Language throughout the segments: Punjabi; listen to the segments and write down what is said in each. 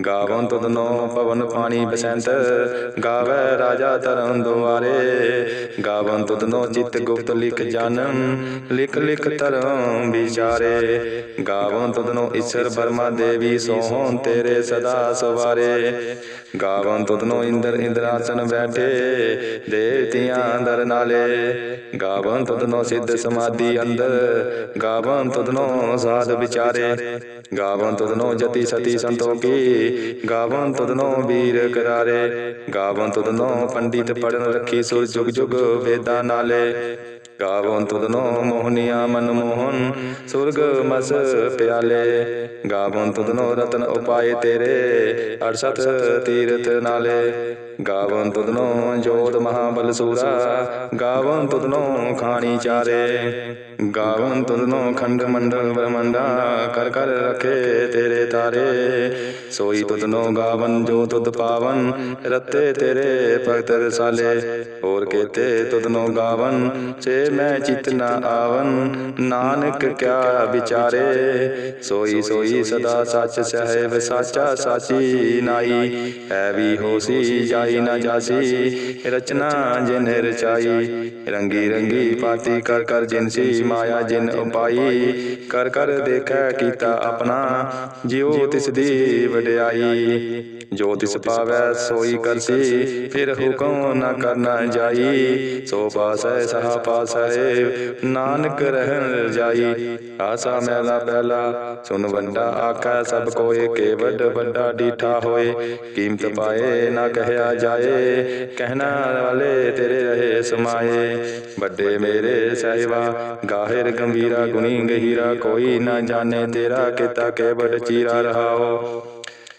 ਗਾਵਨ ਤੁਧਨੋ ਪਵਨ ਪਾਣੀ ਬਸੰਤ, ਗਾਵੇ ਰਾਜਾ ਧਰਮ ਦੁਆਰੇ। ਗਾਵਨ ਤੁਧਨੋ ਚਿਤ ਗੁਪਤ ਲਿਖ ਜਨਮ, ਲਿਖ ਲਿਖ ਧਰਮ ਵਿਚਾਰੇ। ਗਾਵਨ ਤੁਧਨੋ ਈਸ਼ਰ ਬਰਮਾ ਦੇਵੀ ਸੋਹਣ ਤੇਰੇ ਸਦਾ ਸਵਾਰੇ। ਗਾਵਨ ਤੁਧਨੋ ਇੰਦਰ ਇੰਦਰਾਸਨ ਬੈਠੇ, ਦੇਵਤਿਆਂ ਦਰ ਨਾਲੇ। ਗਾਵਨ ਤੁਧਨੋ ਸਿੱਧ ਸਮਾਧੀ ਅੰਦਰ, ਗਾਵਨ ਤੁਧਨੋ ਸਾਧ ਵਿਚਾਰੇ। ਗਾਵਨ ਤੁਧਨੋ ਜਤੀ ਸਤੀ ਸੰਤੋ ਕੀ ਗਾਵਨ ਤੁਧਨੋ ਵੀਰ ਕਰਾਰੇ ਗਾਵਨ ਤੁਧਨੋ ਪੰਡਿਤ ਪੜਨ ਰੱਖੀ ਸੁਰ ਜੁਗ ਜੁਗ ਵੇਦਾਂ ਨਾਲੇ। ਗਾਵਨ ਤੁਧਨੋ ਮੋਹਨੀਆ ਮਨ ਮੋਹਨ, ਸੁਰਗ ਮਸ ਪਿਆਲੇ। ਗਾਵਨ ਤੁਧਨੋ ਰਤਨ ਉਪਾਏ ਤੇਰੇ ਅਰਸਤ ਤੀਰਥ ਨਾਲੇ। ਗਾਵਨ ਤੁਧਨੋ ਜੋਤ ਮਹਾਬਲ ਸੂਰਾ ਗਾਵਨ ਤੁਧਨੋ ਖਾਣੀ ਚਾਰੇ। ਗਾਵਨ ਤੁਧਨੋ ਖੰਡ ਮੰਡਲ ਬ੍ਰਹਮੰਡਾ ਕਰ ਕਰ ਰਖੇ ਤੇਰੇ ਤਾਰੇ। ਸੋਈ ਤੁਧਨੋ ਗਾਵਨ, ਜੋ ਤੁਧ ਪਾਵਨ, ਰਤੇ ਤੇਰੇ ਭਗਤ ਰਸਾਲੇ। ਹੋਰ ਕੇਤੇ ਤੁਧਨੋ ਗਾਵਨ ਸੇ ਮੈਂ ਚਿਤ ਨਾ ਆਵਨ। ਨਾਨਕ ਕਿਆ ਵਿਚਾਰੇ। ਸੋਈ ਸੋਈ ਸਦਾ ਸੱਚ ਸਹਿਬ ਸਾਚਾ ਸਾਚੀ ਨਾਈ। ਹੈ ਵੀ ਹੋਸੀ, ਜਾਈ ਨਾ ਜਾਸੀ। ਰਚਨਾ ਜਿਨ ਰਚਾਈ। ਰੰਗੀ ਰੰਗੀ ਪਾਤੀ ਕਰ ਕਰ ਜਿਨਸੀ ਮਾਇਆ ਜਿਨ ਉਪਾਈ ਕਰ ਕਰ ਦੇਖੈ ਕੀਤਾ ਆਪਣਾ ਜਿਉ ਤਿਸ ਦੀ ਵਡਿਆਈ। ਜੋ ਤਿਸ ਪਾਵੈ ਸੋਈ ਕਰਸੀ ਫਿਰ ਹੁਕਮ ਨਾ ਕਰਨਾ ਜਾਈ। ਸੋ ਪਾਸੈ ਸਹਾ ਪਾਸੈ ਨਾਨਕ ਰਹਿਣ ਜਾਈ। ਆਸਾ ਮੈਲਾ ਪਹਿਲਾ ਸੁਨ ਵੰਡਾ ਆਖੈ ਸਭ ਕੋਏ ਕੇਵਡ ਵੱਡਾ ਡੀਠਾ ਹੋਏ। ਕੀਮਤ ਪਾਏ ਨਾ ਕਹਿਆ ਜਾਏ। ਕਹਿਣਾ ਵਾਲੇ ਤੇਰੇ ਰਹੇ ਸਮਾਏ। ਵੱਡੇ ਮੇਰੇ ਸਹਿਬਾ ਗਾਹਿਰ ਗੰਭੀਰਾ ਗੁਣੀ ਗਹੀਰਾ ਕੋਈ ਨਾ ਜਾਣੇ ਤੇਰਾ ਕੀਤਾ ਕੇਵਡ ਚੀਰਾ ਰਹਾਓ।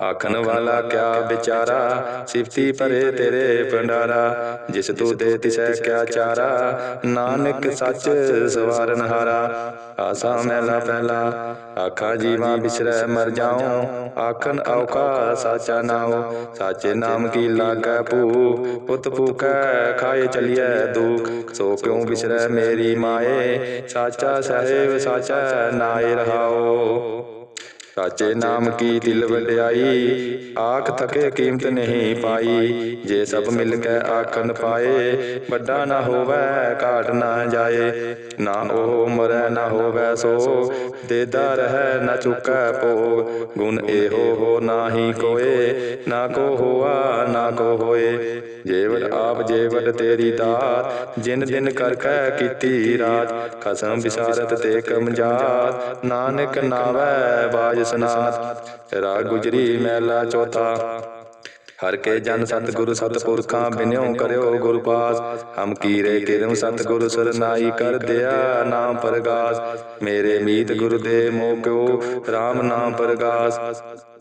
ਆਖਣ ਵਾਲਾ ਕਿਆ ਵਿਚਾਰਾ? ਸਿਫਤੀ ਭਰੇ ਤੇਰੇ ਭੰਡਾਰਾ, ਜਿਸ ਤੂੰ ਦੇ ਤਿਸੈ ਕਿਆ ਚਾਰਾ? ਨਾਨਕ ਸੱਚ ਸਵਾਰਨ ਹਾਰਾ ਆਸਾ ਮਹਿਲਾ ਪਹਿਲਾ। ਆਖਾਂ ਜੀਵਾਂ ਬਿਸਰੈ ਮਰ ਜਾਉ, ਆਖਣ ਔਕਾ ਸਾਚਾ ਨਾਉ। ਸਾਚੇ ਨਾਮ ਕੀ ਲਾਗੈ ਭੂ ਪੁੱਤ ਭੂਖੈ ਖਾਏ ਚਲਿਐ ਦੁਖ। ਸੋ ਕਿਉ ਬਿਸਰੈ ਮੇਰੀ ਮਾਏ, ਸਾਚਾ ਸਹਿਬ ਸਾਚਾ ਨਾਏ ਰਹਾਓ। ਸਾਚੇ ਨਾਮ ਕੀ ਦਿਲ ਵਡਿਆਈ? ਆਖ ਥਕੇ ਕੀਮਤ ਨਹੀਂ ਪਾਈ। ਜੇ ਸਭ ਮਿਲ ਕੇ ਆਖਣ ਪਾਏ, ਵੱਡਾ ਨਾ ਹੋਵੇ, ਘਾਟ ਨਾ ਜਾਏ। ਨਾ ਉਹ ਮਰੈ, ਨਾ ਹੋਵੇ ਸੋ, ਦੇਦਾ ਰਹਿ, ਨਾ ਚੁਕੈ ਭੋਗ। ਗੁਣ ਇਹੋ ਹੋ ਨਾਹੀ ਕੋਏ, ਨਾ ਕੋ ਹੋਆ, ਨਾ ਕੋ ਹੋਏ। ਜੇਵਰ ਆਪ ਜੇਵਰ ਤੇਰੀ ਦਾਤ ਜਿਨ ਦਿਨ ਕਰ ਕੈ ਕੀਤੀ ਰਾਤ ਖਸਮ ਵਿਸਾਰਤ ਤੇ ਕਮਜਾਤ ਨਾਨਕ ਨਾਵੈ ਬਾਜ ਸਨਾਤ ਰਾਗ ਗੁਜਰੀ ਮਹਿਲਾ ਚੌਥਾ। ਹਰ ਕੇ ਜਨ ਸਤਿਗੁਰੂ ਸਤਿਪੁਰਖਾਂ ਬਿਨਿਓ ਕਰਿਓ ਗੁਰ ਪਾਸ ਹਮ ਕੀਰੇ ਕਿਰਮ ਸਤਿਗੁਰੂ ਸਰਨਾਈ ਕਰ ਦਿਆ ਨਾਮ ਪ੍ਰਗਾਸ। ਮੇਰੇ ਮੀਤ ਗੁਰੂ ਦੇ ਮੋਕਿਓ RAM ਨਾਮ ਪ੍ਰਗਾਸ।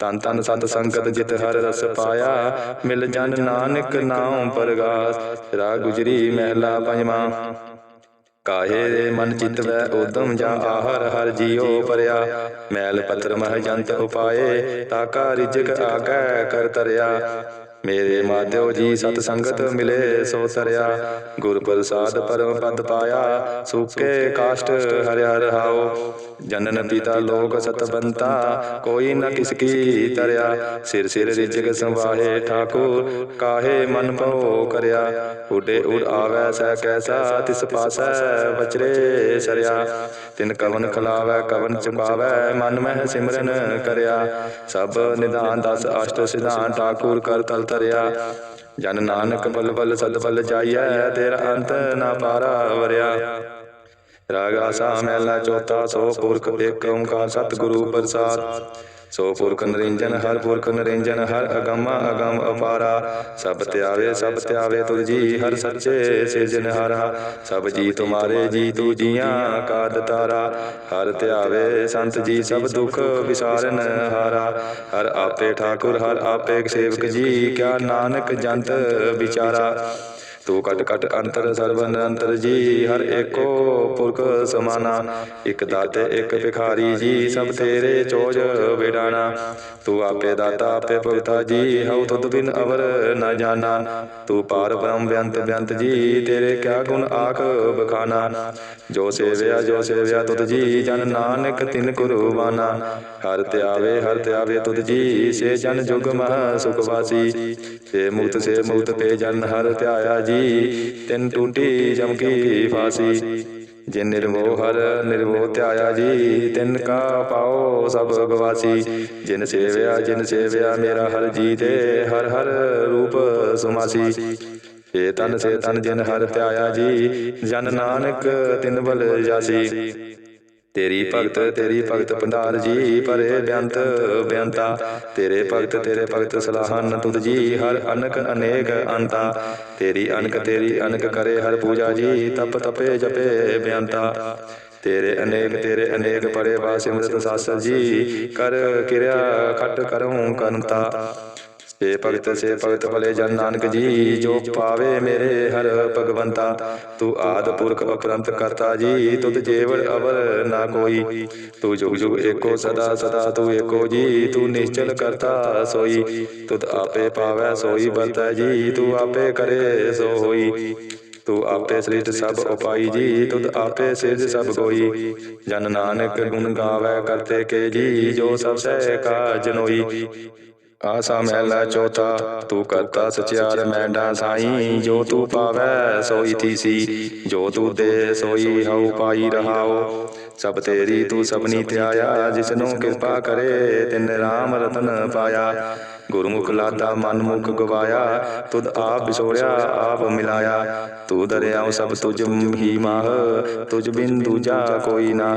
ਤਨ ਤਨ ਸਤ ਸੰਗਤ ਜਿਤ ਹਰ ਰਸ ਪਾਇਆ। ਮਿਲ ਜਨ ਨਾਨਕ ਨਾਮ ਪਰਗਾਸ। ਰਾ ਗੁਜਰੀ ਮਹਿਲਾ ਪੰਜਵਾਂ। ਕਾਹੇ ਦੇ ਮਨ ਚਿਤ ਵੈ ਉਦਮ ਜਾ ਆਹਰ ਹਰ ਜੀਉ ਪਰਿਆ। ਮੈਲ ਪੱਤਰ ਮਹ ਜੰਤ ਉਪਾਏ ਤਾਕਾ ਰਿਜਕ ਆਗੈ ਕਰ ਤਰਿਆ। ਮੇਰੇ ਮਾਧਿਓ ਜੀ ਸਤ ਸੰਗਤ ਮਿਲੇ ਸੋ ਤਰਿਆ ਗੁਰ ਪ੍ਰਸਾਦ ਪਰਮ ਪਦ ਪਾਇਆ ਸੁਕੇ ਕਾਸ਼ਟ ਹਰਿ ਹਰਿ ਹਾਉ ਜਨਨ ਪਿਤਾ ਲੋਕ ਸਤਬੰਤਾ ਕੋਈ ਨ ਕਿਸ ਕੀ ਤਰਿਆ। ਸਿਰ ਸਿਰ ਰਿਜਕ ਸੰਵਾਹੇ ਠਾਕੁਰ ਕਾਹੇ ਮਨ ਭਉ ਕਰਿਆ। ਉਡੇ ਉਡ ਆਵੈ ਸੈ ਕੈਸਾ ਤਿਸ ਪਾਸੈ ਬਚਰੇ ਸਰਿਆ। ਤਿਨ ਕਵਨ ਖਲਾਵੈ ਕਵਨ ਚੁਕਾਵੈ ਮਨ ਮਹਿ ਸਿਮਰਨ ਕਰਿਆ। ਸਭ ਨਿਧਾਨ ਦਸ ਅਸ਼ਟ ਸਿਧਾਨ ਠਾਕੁਰ ਕਰ ਤਲ ਤਰਿਆ। ਜਨ ਨਾਨਕ ਬਲ ਬਲ ਸਦ ਬਲ ਜਾਈਐ, ਤੇਰਾ ਅੰਤ ਨਾ ਪਾਰਾ ਵਰਿਆ। ਰਾਗ ਆਸਾ ਮਹਿਲਾ ਚੌਥਾ ਸੋ ਪੁਰਖ ਏਕ ਓੰਕਾਰ ਸਤਿਗੁਰੂ ਪ੍ਰਸਾਦ। ਸੋ ਪੁਰਖ ਨਿਰੰਜਨ, ਹਰ ਪੁਰਖ ਨਿਰੰਜਨ, ਹਰ ਅਗਮ ਅਗਮ ਅਪਾਰਾ। ਸਭ ਧਿਆਵੇ ਸਭ ਧਿਆਵੇ ਤੁਰ ਜੀ, ਹਰ ਸੱਚੇ ਸਿਜਨ ਹਰਾ। ਸਭ ਜੀ ਤੁਮਾਰੇ, ਜੀ ਤੂ ਜੀਆਂ ਕਾਦ ਤਾਰਾ। ਹਰ ਧਿਆਵੇ ਸੰਤ ਜੀ, ਸਭ ਦੁਖ ਵਿਸਾਰਨ ਹਾਰਾ। ਹਰ ਆਪੇ ਠਾਕੁਰ, ਹਰ ਆਪੇ ਸੇਵਕ ਜੀ, ਕਿਆ ਨਾਨਕ ਜੰਤ ਵਿਚਾਰਾ। ਤੂੰ ਕਟ ਕਟ ਅੰਤਰ ਸਰਬ ਨਿਰੰਤਰ ਜੀ, ਹਰ ਏਕੋ ਪੁਰਖ ਸਮਾਨਾ। ਇਕ ਦਾਤੇ, ਇਕ ਭਿਖਾਰੀ ਜੀ, ਸਭ ਤੇਰੇ ਚੋਜ ਵਿਡਾਣਾ। ਤੂੰ ਆਪੇ ਦਾਤਾ, ਆਪੇ ਭਗਤਾ ਜੀ, ਹਉ ਤੁਧ ਬਿਨ ਅਵਰ ਨਾ ਜਾਣਾ। ਤੂੰ ਪਾਰ ਬ੍ਰਹਮ ਬਿਅੰਤ ਬਿਅੰਤ ਜੀ, ਤੇਰੇ ਕਿਆ ਗੁਣ ਆਖ ਬਖਾਨਾ। ਜੋ ਸੇਵਿਆ ਜੋ ਸੇਵਿਆ ਤੁਧ ਜੀ, ਜਨ ਨਾਨਕ ਤਿਨ ਕੁਰਬਾਨਾ ਹਰ ਧਿਆਵੇ ਹਰ ਧਿਆਵੇ ਤੁਧ ਜੀ, ਸੇ ਜਨ ਜੁਗ ਮਹ ਸੁਖ ਵਾਸੀ ਸੇ ਮੁਕਤ ਸੇ ਮੁਕਤ ਤੇ ਜਨ ਹਰ ਧਿਆਇਆ ਜੀ, ਤਿਨ ਟੂਟੀ ਜਮ ਕੀ ਫਾਸੀ। ਜਿਨ ਨਿਰਮੋਹ ਨਿਰਮੋਹ ਧਿਆਇਆ ਜੀ, ਤਿਨ ਕਾ ਪਾਓ ਸਭ ਗਵਾਸੀ। ਜਿਨ ਸੇਵਿਆ ਜਿਨ ਸੇਵਿਆ ਮੇਰਾ ਹਰ ਜੀ ਤੇ ਹਰ ਹਰ ਰੂਪ ਸੁਮਾਸੀ। ਸੇ ਤਨ ਸੇ ਤਨ ਜਿਨ ਹਰ ਧਿਆਇਆ ਜੀ, ਜਨ ਨਾਨਕ ਤਿਨ ਬਲ ਜਾਸੀ। ਤੇਰੀ ਭਗਤ ਤੇਰੀ ਭਗਤ ਭੰਡਾਰ ਜੀ ਪਰੇ ਬੇਅੰਤ ਬੇਅੰਤਾ ਤੇਰੇ ਭਗਤ ਤੇਰੇ ਭਗਤ ਸਲਾਹਨ ਤੁਧ ਜੀ ਹਰ ਅਨਕ ਅਨੇਕ ਅੰਤਾ ਤੇਰੀ ਅਨਕ ਤੇਰੀ ਅਨਕ ਕਰੇ ਹਰ ਪੂਜਾ ਜੀ ਤਪ ਤਪੇ ਜਪੇ ਬੇਅੰਤਾ ਤੇਰੇ ਅਨੇਕ ਤੇਰੇ ਅਨੇਕ ਪਰੇ ਵਾਸਿਮਰਤ ਸਾਸਰ ਜੀ ਕਰ ਕਿਰਿਆ ਖਟ ਕਰੂੰ ਕਰੰਤਾ ਸੇ ਭਗਤ ਸੇ ਭਗਤ ਭਲੇ ਜਨ ਨਾਨਕ ਜੀ, ਜੋ ਪਾਵੇ ਮੇਰੇ ਹਰ ਭਗਵੰਤਾ, ਤੂੰ ਆਦ ਪੁਰਖ ਅਪਰੰਤ ਕਰਤਾ ਜੀ, ਤੁਧ ਜੇਵੜ ਅਵਰ ਨਾ ਕੋਈ। ਤੂੰ ਜੁਗ ਜੁਗ ਏਕੋ ਸਦਾ ਸਦਾ ਤੂੰ ਏਕੋ ਜੀ, ਤੂੰ ਨਿਸ਼ਚਲ ਕਰਤਾ ਸੋਈ। ਤੁਧ ਆਪੇ ਪਾਵੈ ਸੋਈ, ਵਰਤੈ ਜੀ, ਤੂੰ ਆਪੇ ਕਰੇ ਸੋ ਹੋਈ ਤੂੰ ਆਪੇ ਸ੍ਰਿਸ਼ਟ ਸਭ ਉਪਾਈ ਜੀ, ਤੁਧ ਆਪੇ ਸਿਰਜ ਸਭ ਕੋਈ ਜਨ ਨਾਨਕ ਗੁਣ ਗਾਵੇ ਕਰਤੇ ਕੇ ਜੀ, ਜੋ ਸਭ ਸਹਿ ਕਾ ਜਨੋਈ ਆਸਾ ਮਹਿਲਾ ਚੌਥਾ, ਤੂੰ ਕਰਤਾ ਸਚਿਆਰ ਮੈਂਡਾ ਸਾਈ। ਜੋ ਤੂੰ ਪਾਵੈ, ਸੋਈ ਤੀਸੀ ਜੋ ਤੂੰ ਦੇ, ਸੋਈ ਹਉ ਪਾਈ ਰਹਾਓ। ਸਭ ਤੇਰੀ ਤੂੰ ਸਭਨੀ ਧਿਆਇਆ, ਜਿਸਨੂੰ ਕਿਰਪਾ ਕਰੇ, ਤਿਨ ਰਾਮ ਰਤਨ ਪਾਇਆ। ਗੁਰਮੁਖ ਲਾਦਾ ਮਨ ਮੁਖ ਗਵਾਇਆ, ਤੁਧ ਆਪ ਵਿਸੋੜਿਆ ਆਪ ਮਿਲਾਇਆ। ਤੂੰ ਦਰਿਆਉ ਸਭ ਤੁਝ ਹੀ ਮਾਹ, ਤੁਝ ਬਿਨ ਦੂਜਾ ਕੋਈ ਨਾ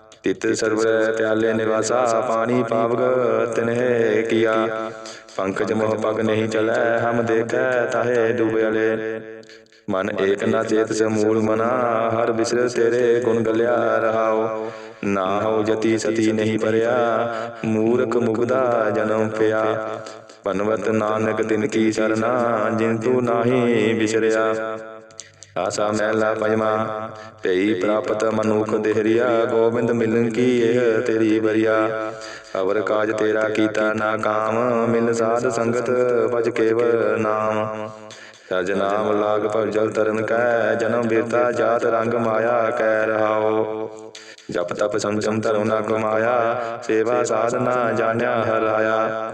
ਤਿਤ ਸਰਵ ਪਿਆਲੇ ਨਿਵਾਸਾ, ਪਾਣੀ ਪਾਵਗ ਤਿਨਹਿ ਕੀਆ। ਪੰਕਜ ਮੋਹ ਪਗ ਨਹੀਂ ਚਲੈ, ਹਮ ਦੇਖੈ ਤਾਹੇ ਡੂਬਿਆਲੇ ਮਨ ਏਕ ਨਾ ਚੇਤ ਸੇ ਮੂਲ ਮਨਾ, ਹਰ ਬਿਸਰ ਤੇਰੇ ਗੁਣ ਗਲਿਆ ਰਹਾਓ ਨਾ ਹੋ ਜਤੀ ਸਤੀ ਨਹੀਂ ਪਰਿਆ, ਮੂਰਖ ਮੁਗਦਾ ਜਨਮ ਪਿਆ। ਪਨਵਤ ਨਾਨਕ ਤਿਨ ਕੀ ਸਰਨਾ ਜਿਨ ਤੂੰ ਨਾਹੀ ਵਿਸਰਿਆ ਆਸਾ ਮਹਿਲਾ ਪੰਜਵਾ ਭਈ ਪ੍ਰਾਪਤ ਮਨੁਖ ਦੇਹਰੀਆ, ਗੋਬਿੰਦ ਮਿਲਨ ਕੀ ਇਹ ਤੇਰੀ ਬਰੀਆ ਅਵਰ ਕਾਜ ਤੇਰਾ ਕੀਤਾ ਨਾ ਕਾਮ, ਮਿਲ ਸਾਧ ਸੰਗਤ ਭਜ ਕੇਵ ਨਾਮ। ਤਜ ਨਾਮ ਲਾਗ ਭਵਜਲ ਤਰਨ ਕੈ, ਜਨਮ ਬੀਰਤਾ ਜਾਤ ਰੰਗ ਮਾਇਆ ਕੈ ਰਹਾਓ। ਜਪ ਤਪ ਸੰਜਮ ਧਰਮ ਨਾ ਕਮਾਇਆ, ਸੇਵਾ ਸਾਧਨਾ ਜਾਣਿਆ ਹਰਾਇਆ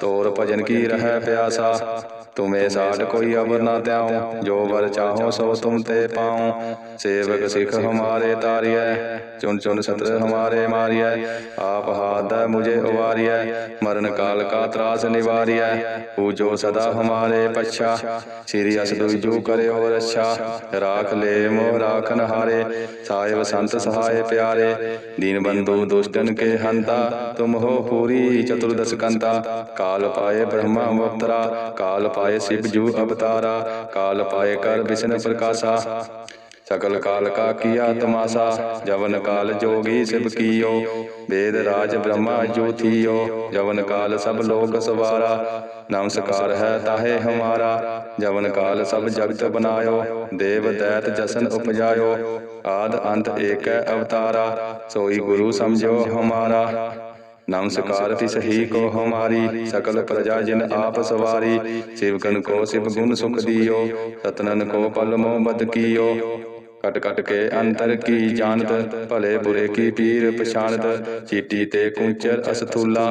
ਤੋਰ ਭਜਨ ਕੀ ਰਹਿ ਪਿਆਸਾ? ਤੁਮੇ ਸਾਡ ਕੋਈ ਅਵਰ ਨਾ ਤਿਆਉ ਜੋ ਵਰ ਚਾਹੋ ਸੋ ਤੁਮ ਤੇ ਪਾਉ। ਸੇਵਕ ਸਿਖ ਹਮਾਰੇ ਤਾਰਿਐ। ਚੁਨ ਚੁਨ ਸਤਰ ਹਮਾਰੇ ਮਾਰਿਐ। ਆਪ ਹਾਥ ਦਾ ਮੁਝੇ ਉਵਾਰਿਐ। ਮਰਨ ਕਾਲ ਕਾ ਤਰਾਸ ਨਿਵਾਰਿਐ। ਪੂਜੋ ਸਦਾ ਹਮਾਰੇ ਪਛਾ। ਸ੍ਰੀ ਅਸ ਦੁਜੂ ਕਰਿਓ ਰੱਛਾ। ਰਾਖ ਲੈ ਮੋਹ ਰਾਖਨ ਹਾਰੇ। ਸਾਹਿਬ ਸੰਤ ਸਹਾਏ ਪਿਆਰੇ। ਦੀਨ ਬੰਧੂ ਦੁਸ਼ਟਨ ਕੇ ਹੰਤਾ ਤੁਮ ਹੋ ਪੂਰੀ ਚਤੁਰਦਸ ਕੰਤਾ। ਕਾਲ ਪਾਏ ਬ੍ਰਹਮਾ ਅਵਤਰਾ ਕਾਲ ਪਾਏ ਸਿਵ ਜੂ ਅਵਤਾਰਾ ਕਾਲ ਪਾਏ ਕਰ ਵਿਸ਼ਨ ਪ੍ਰਕਾਸ਼ਾ। ਸਕਲ ਕਾਲ ਕਾ ਕੀਆ ਤਮਾਸਾ ਜਵਨ ਕਾਲ ਜੋਗੀ ਸਿਵ ਕੀਓ। ਵੇਦ ਰਾਜ ਬ੍ਰਹਮਾ ਜੋਤੀਓ ਜਵਨ ਕਾਲ ਸਭ ਲੋਕ ਸਵਾਰਾ। ਨਮਸਕਾਰ ਹੈ ਤਾਹੇ ਹਮਾਰਾ, ਜਵਨ ਕਾਲ ਸਭ ਜਗਤ ਬਨਾਇਓ। ਦੇਵ ਦੈਤ ਜਸਨ ਉਪਜਾਇਓ, ਆਦ ਅੰਤ ਏਕੈ ਅਵਤਾਰਾ। ਸੋਈ ਗੁਰੂ ਸਮਝੋ ਹਮਾਰਾ। ਨਮਸਕਾਰ ਤਿਸ ਹੀ ਕੋ ਹਮਾਰੀ ਸਕਲ ਪ੍ਰਜਾ ਜਿਨ ਆਪ ਸਵਾਰੀ ਸਿਵਕਨ ਕੋ ਸਿਵ ਗੁਣ ਸੁਖ ਦਿਓ, ਸਤਨਨ ਕੋ ਪਲ ਮੋ ਬਦ ਕੀਓ। ਕਟ ਕਟ ਕੇ ਅੰਤਰ ਕੀ ਜਾਣਤ, ਭਲੇ ਬੁਰੇ ਕੀ ਪੀਰ ਪਛਾਣਤ, ਚੀਟੀ ਤੇ ਕੁੰਚਰ ਅਸਥੂਲਾ।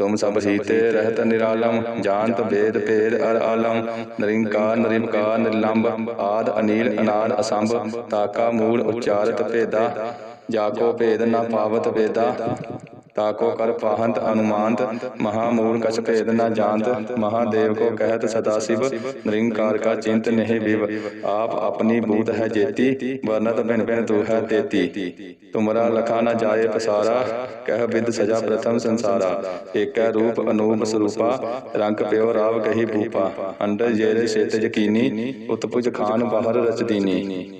ਤੁਮ ਸਭ ਸੀਤੇ ਰਹਿਤ ਨਿਰਾਲਮ ਜਾਣਤ ਵੇਦ ਭੇਦ ਅਰ ਆਲਮ, ਨਿਰੰਕਾਰ, ਨਿਰਮਕਾਰ ਨਿਰਲੰਭ ਆਦ, ਅਨੀਲ, ਅਨਾਦ, ਅਸੰਭ, ਤਾਕਾ, ਮੂਲ, ਉਚਾਰਤ, ਭੇਦਾ, ਜਾਕੋ, ਭੇਦ, ਨਾ ਪਾਵਤ, ਵੇਦਾ। ਤਾਕੋ ਕਰ ਪਾਹੰਤ ਅਨੁਮਾਨਤ ਮਹਾਮੂਲ ਕਛ ਭੇਦ ਨਾ ਜਾਣਤ, ਮਹਾਦੇਵ ਕੋ ਕਹਿਤ ਸਦਾ ਸਿਵ, ਨਿਰੰਕਾਰ ਕਾ ਚਿੰਤ ਨਹੀਂ ਵਿਵ। ਆਪ ਆਪਣੀ ਬੂਤ ਹੈ ਜੇਤੀ, ਵਰਨਤ ਬਿਨ ਬਿਨ ਤੂ ਹੈ ਤੇਤੀ। ਤੁਮਰਾ ਲਖਾ ਨ ਜਾਏ ਪਸਾਰਾ, ਕਹਿ ਵਿਦ ਸਜਾ ਪ੍ਰਥਮ ਸੰਸਾਰਾ। ਏਕੈ ਰੂਪ ਅਨੂਪ ਸਰੂਪਾ, ਰੰਗ ਪਿਓ ਰਾਵ ਕਹੀ ਭੂਪਾ। ਅੰਡਰ ਜੇਰੇ ਛੇਤ ਯਕੀਨੀ, ਉਤਪੁਜ ਖਾਨ ਬਾਹਰ ਰਚਦੀਨੀ।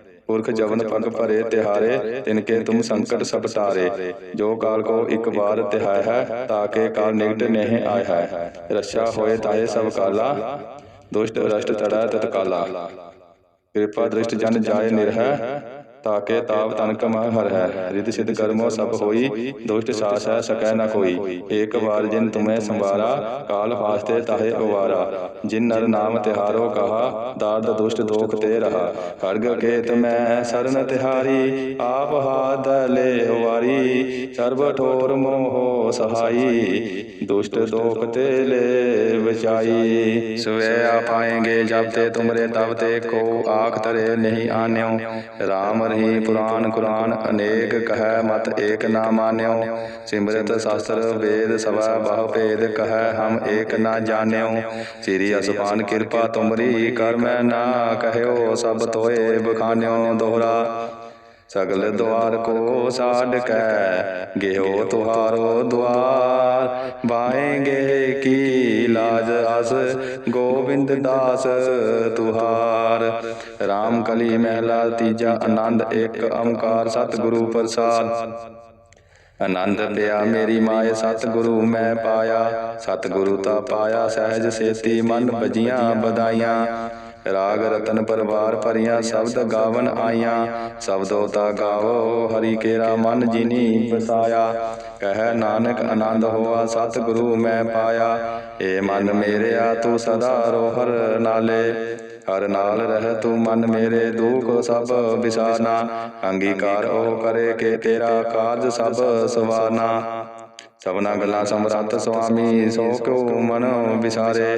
ਪੁਰਖ ਜਵਨ ਪਗ ਭਰੇ ਤਿਹਾਰੇ ਤਿਨਕੇ ਤੁਮ ਸੰਕਟ ਸਭ ਤਾਰੇ ਜੋ ਕਾਲ ਕੋ ਇੱਕ ਵਾਰ ਤਿਹਾਇ ਹੈ ਤਾਕੇ ਕਾਲ ਨਿਕਟ ਨਹੀਂ ਆਇ ਹੈ। ਰੱਛਾ ਹੋਏ ਤਾਏ ਸਭ ਕਾਲਾ ਦੁਸ਼ਟ ਰਸ਼ਟ ਤੜਾ ਤਤਕਾਲਾ। ਕਿਰਪਾ ਦ੍ਰਿਸ਼ਟ ਜਨ ਜਾਏ ਨਿਰਹਿ। ਤਾਕੇ ਤਾਪ ਤਨਕ ਮਹ ਹਰ ਹੈ ਰਿਤ ਸਿਧ ਕਰਮੋ ਸਭ ਹੋਈ ਦੁਸ਼ਟ ਸਾਸ ਹੈ ਸਕੈ ਨ ਕੋਈ। ਏਕ ਵਾਰ ਜਿਨ ਤੁਮੈ ਸੰਵਾਰਾ ਕਾਲ ਫਾਸਤੇ ਤਾਹੇ ਉਵਾਰਾ ਜਿਨ ਨਰ ਨਾਮ ਤਿਹਾਰੋ ਕਹਾ ਦਾਦ ਦੁਸ਼ਟ ਦੋਖ ਤੇ ਰਹਾ। ਖੜਗ ਕੇਤ ਮੈਂ ਸਰਨ ਤਿਹਾਰੀ ਆਪ ਹਾਥ ਲੈ ਵਾਰੀ। ਸਰਬ ਠੋਰ ਮੋਹ ਸਹਾਈ। ਦੁਸ਼ਟ ਦੋਖ ਤੇ ਲੈ ਬਚਾਈ ਸਵੇ ਆ ਪਾਏਂਗੇ ਜਬ ਤੇ ਤੁਮਰੇ ਤਬ ਤੇ ਕੋ ਆਖ ਤਰੇ ਨਹੀਂ ਆਨਿਓ। ਰਾਮ ਹੀ ਪੁਰਾਣ ਕੁਰਾਨ ਅਨੇਕ ਕਹੈ ਮਤ ਏਕ ਨਾ ਮਾਨਿਓ। ਸਿਮਰਤ ਸ਼ਾਸਤਰ ਵੇਦ ਸਵਾ ਬਹੁ ਭੇਦ ਕਹੈ ਹਮ ਏਕ ਨਾ ਜਾਣਿਓ। ਸ੍ਰੀ ਅਸਪਾਨ ਕਿਰਪਾ ਤੁਮਰੀ ਕਰ ਮੈਂ ਨਾ ਕਹਿਓ, ਸਭ ਤੋਏ ਬਖਾਨਿਓ ਦੋਹਰਾ। ਸਗਲ ਦੁਆਰ ਕੋ ਸਾਡ ਕੈ ਗਿਓ ਤੁਹਾਰੋ ਦੁਆਰ। ਬਾਏਂਗੇ ਕੀ ਲਾਜ ਅਸ, ਗੋਬਿੰਦ ਦਾਸ ਤੁਹਾਰ। ਕਲੀ ਮਹਿਲਾ ਤੀਜਾ ਆਨੰਦ ਇੱਕ ਓੰਕਾਰ ਸਤਿਗੁਰੂ ਪ੍ਰਸਾਦ। ਆਨੰਦ ਪਿਆ ਮੇਰੀ ਮਾਏ ਸਤਿਗੁਰੂ ਮੈਂ ਪਾਇਆ। ਸਤਿਗੁਰੂ ਤਾ ਪਾਇਆ ਸਹਿਜ ਸੇਤੀ ਮਨ ਬਜੀਆਂ ਬਦਾਈਆਂ ਰਾਗ ਰਤਨ ਪਰਵਾਰ ਭਰੀਆਂ ਸ਼ਬਦ ਗਾਵਨ ਆਈਆਂ। ਸ਼ਬਦੋ ਤਾ ਗਾਵੋ ਹਰੀ ਕੇਰਾ ਮਨ ਜਿਨੀ ਵਸਾਇਆ। ਕਹਿ ਨਾਨਕ ਆਨੰਦ ਹੋਆ ਸਤਿਗੁਰੂ ਮੈਂ ਪਾਇਆ। ਏ ਮਨ ਮੇਰਿਆ ਤੂੰ ਸਦਾ ਰੋਹਰ ਨਾਲੇ। ਹਰ ਨਾਲ ਰਹਿ ਤੂੰ ਮਨ ਮੇਰੇ ਦੁਖ ਸਭ ਵਿਸਾਰਨਾ ਅੰਗੀਕਾਰ ਉਹ ਕਰੇ ਕਿ ਤੇਰਾ ਕਾਰਜ ਸਭ ਸਵਾਰਨਾ ਸਭਨਾ ਗੱਲਾਂ ਸਮਰੱਥ ਸੁਆਮੀ, ਸੋ ਕਿਉ ਮਨ ਵਿਸਾਰੇ?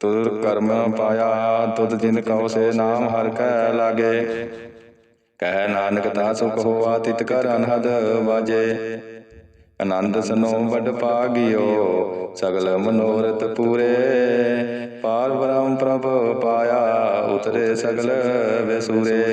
ਤੁਰ ਕਰਮ ਪਾਇਆ, ਤੁਧ ਜਿਨ ਕਉ ਸੇ ਨਾਮ ਹਰ ਕੈ ਲਾਗੇ। ਕਹਿ ਨਾਨਕ ਤਾ ਸੁਖ ਹੋਆ, ਤਿਤ ਕਰ ਅਨਹਦ ਵਾਜੇ। ਆਨੰਦ ਸਨੋ ਵਡ ਪਾਗਿਓ ਸਗਲ ਮਨੋਰਥ ਪੂਰੇ। ਪਾਰ ਬ੍ਰਹਮ ਪ੍ਰਭ ਪਾਇਆ, ਉਤਰੇ ਸਗਲ ਵਿਸੂਰੇ।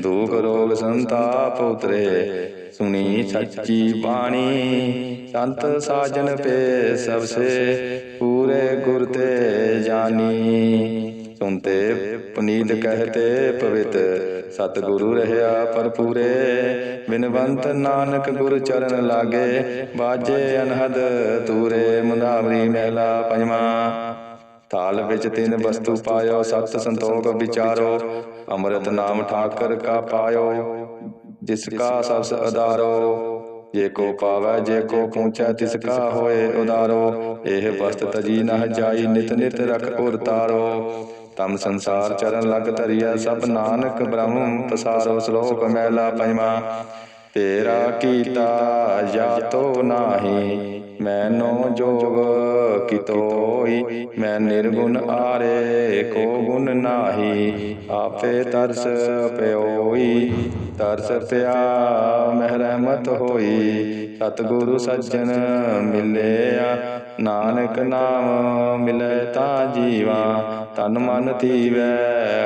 ਦੁਖ ਰੋਗ ਸੰਤਾਪ ਉਤਰੇ, ਸੁਣੀ ਸੱਚੀ ਬਾਣੀ। ਸੰਤ ਸਾਜਨ ਪੇ ਸਭ ਸੇ ਪੂਰੇ ਗੁਰ ਤੇ ਜਾਨੀ ਸੁਨਤੇ ਪੁਨੀਤ ਕਹਤੇ ਪਵਿੱਤ ਸਤਿਗੁਰੂ ਰਹਿਆ ਪਰਪੂਰੇ ਬਿਨਵੰਤ ਨਾਨਕ ਗੁਰ ਚਰਨ ਲਾਗੇ ਬਾਜੇ ਅਨਹਦ ਤੂਰੇ ਮੁੰਦਾਵਰੀ ਮਹਿਲਾ ਪੰਜਵਾਂ। ਥਾਲ ਵਿੱਚ ਤਿੰਨ ਵਸਤੂ ਪਾਇਓ ਸਤ ਸੰਤੋਖ ਵਿਚਾਰੋ। ਅੰਮ੍ਰਿਤ ਨਾਮ ਠਾਕਰ ਕਾ ਪਾਇਓ ਜਿਸ ਕਾ ਸਬਸ ਅਦਾਰੋ ਜੇ ਕੋ ਪਾਵੈ, ਜੇ ਕੋ ਪਹੁੰਚੈ, ਤਿਸ ਕਾ ਹੋਏ ਉਦਾਰੋ। ਇਹ ਵਸਤ ਤਜੀ ਨਾ ਜਾਈ, ਨਿਤ ਨਿਤ ਰਖ ਉਰ ਤਾਰੋ। ਤਮ ਸੰਸਾਰ ਚਰਨ ਲਗ ਧਰਿਆ ਸਭ ਨਾਨਕ ਬ੍ਰਹਮ ਪਸਾਰੋ, ਸ਼ਲੋਕ ਮਹਿਲਾ ਪੰਜਵਾ। ਤੇਰਾ ਕੀਤਾ ਜਾਤੋ ਨਾਹੀ। ਮੈਨੋ ਜੋਗ ਕਿਤੋਈ, ਮੈਂ ਨਿਰਗੁਣ ਆਰੇ, ਕੋ ਗੁਣ ਨਾਹੀ, ਆਪੇ ਤਰਸ ਪਿਓਈ, ਤਰਸ ਪਿਆ ਮਹਿ ਰਹਿਮਤ ਹੋਈ, ਸਤਿਗੁਰੂ ਸੱਜਣ ਮਿਲਿਆ, ਨਾਨਕ ਨਾਮ ਮਿਲੇ ਤਾਂ ਜੀਵਾ, ਤਨ ਮਨ ਧੀਵੈ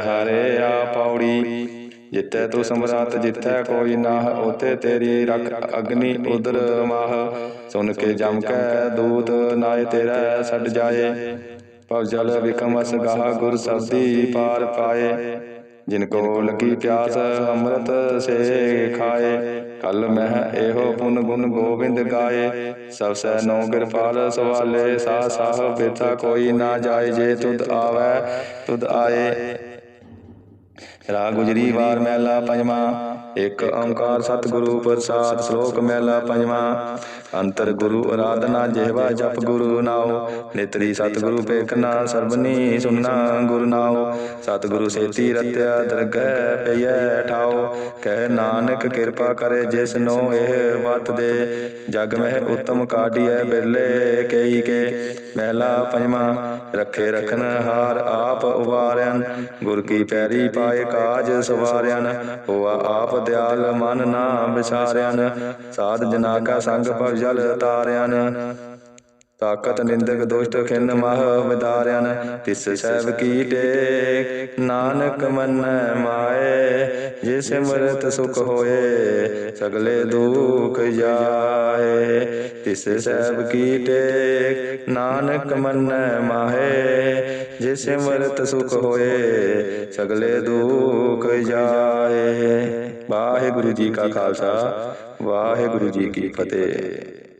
ਹਰਿਆ ਪੌੜੀ। ਜਿੱਥੇ ਤੂੰ ਸਮਰਾਤ ਜਿੱਥੇ ਕੋਈ ਨਾਹ ਉਤੇ ਤੇਰੀ ਰਖ ਅਗਨੀ ਉਦਰ ਮਾਹ। ਸੁਨ ਕੇ ਜਮ ਕੈ ਦੂਤ ਨਾਏ ਤੇਰਾ ਛੱਡ ਜਾਏ। ਭਵ ਜਲ ਵਿਕਮ ਅਸ ਗਾਹ ਗੁਰ ਸਬਦੀ ਪਾਰ ਪਾਏ। ਜਿਨ ਕੋ ਲਗੀ ਪਿਆਸ ਅੰਮ੍ਰਿਤ ਸੇ ਖਾਏ। ਕਲ ਮਹਿ ਇਹੋ ਪੁਨ ਗੁਣ ਗੋਬਿੰਦ ਗਾਏ। ਸਭ ਸੈ ਨੋ ਕਿਰਪਾਲ ਸਵਾਲੇ ਸਾ ਸਾਹ ਬੇਤਾ ਕੋਈ ਨਾ ਜਾਏ ਜੇ ਤੁਧ ਆਵੈ ਤੁਧ ਆਏ। ਰਾਗ ਗੁਜਰੀ ਵਾਰ ਮਹਿਲਾ ਪੰਜਵਾਂ। ਇਕ ਓੰਕਾਰ ਸਤਿਗੁਰੂ, ਪ੍ਰਸਾਦ ਸ਼ਲੋਕ ਮਹਿਲਾ ਪੰਜਵਾਂ। ਅੰਤਰ ਗੁਰੂ ਅਰਾਧਨਾ, ਜਿਹਵਾ ਜਪ ਗੁਰੂ ਨਾਉ। ਨੇਤਰੀ ਸਤਿਗੁਰੂ ਪੇਖਨਾ ਸਰਬਨੀ ਸੁਨਣਾ ਗੁਰ ਨਾਉ। ਸਤਿਗੁਰੂ ਸੇਤੀ ਰਤਿਆ, ਦਰਗਹਿ ਪਈਐ, ਠਾਉ। ਕਹਿ ਨਾਨਕ ਕਿਰਪਾ ਕਰੇ ਜਿਸ ਨੋ ਇਹ ਵਤ ਦੇ। ਜਗ ਮਹਿ ਉਤਮ ਕਾਢੀਐ, ਬਿਰਲੇ ਕਈ ਕੇ। ਮਹਿਲਾ ਪੰਜਵਾਂ, ਰੱਖੇ ਰਖਨ ਹਾਰ ਆਪ ਉਵਾਰਿਆਨ ਗੁਰ ਕੀ ਪੈਰੀ ਪਾਏ ਕਾਜ ਸਵਾਰਿਆਨ ਹੋਆ ਆਪ ਦਿਆਲ ਮਨ ਨਾ ਵਿਸਾਰਿਆਨ ਸਾਧ ਜਨਾ ਕਾ ਸੰਗ ਭਵ ਜਲ ਤਾਰਿਆਨ। ਤਾਕਤ ਨਿੰਦਕ ਦੁਸ਼ਟ ਖਿਨ ਮਹ ਵਿਦਾਰਿਆਨ, ਤਿਸ ਸਹਿਬ ਕੀ ਟੇਕ, ਨਾਨਕ ਮਨ ਮਾਏ ਜੇ ਸਿਮਰਤ ਸੁਖ ਹੋਏ, ਸਗਲੇ ਦੁਖ ਜਾਏ। ਤਿਸ ਸਹਿਬ ਕੀ ਟੇਕ, ਨਾਨਕ ਮਨ ਮਾਏ ਜੇ ਸਿਮਰਤ ਸੁਖ ਹੋਏ, ਸਗਲੇ ਦੁਖ ਜਾਏ। ਵਾਹਿਗੁਰੂ ਜੀ ਕਾ ਖਾਲਸਾ, ਵਾਹਿਗੁਰੂ ਜੀ ਕੀ ਫਤਿਹ।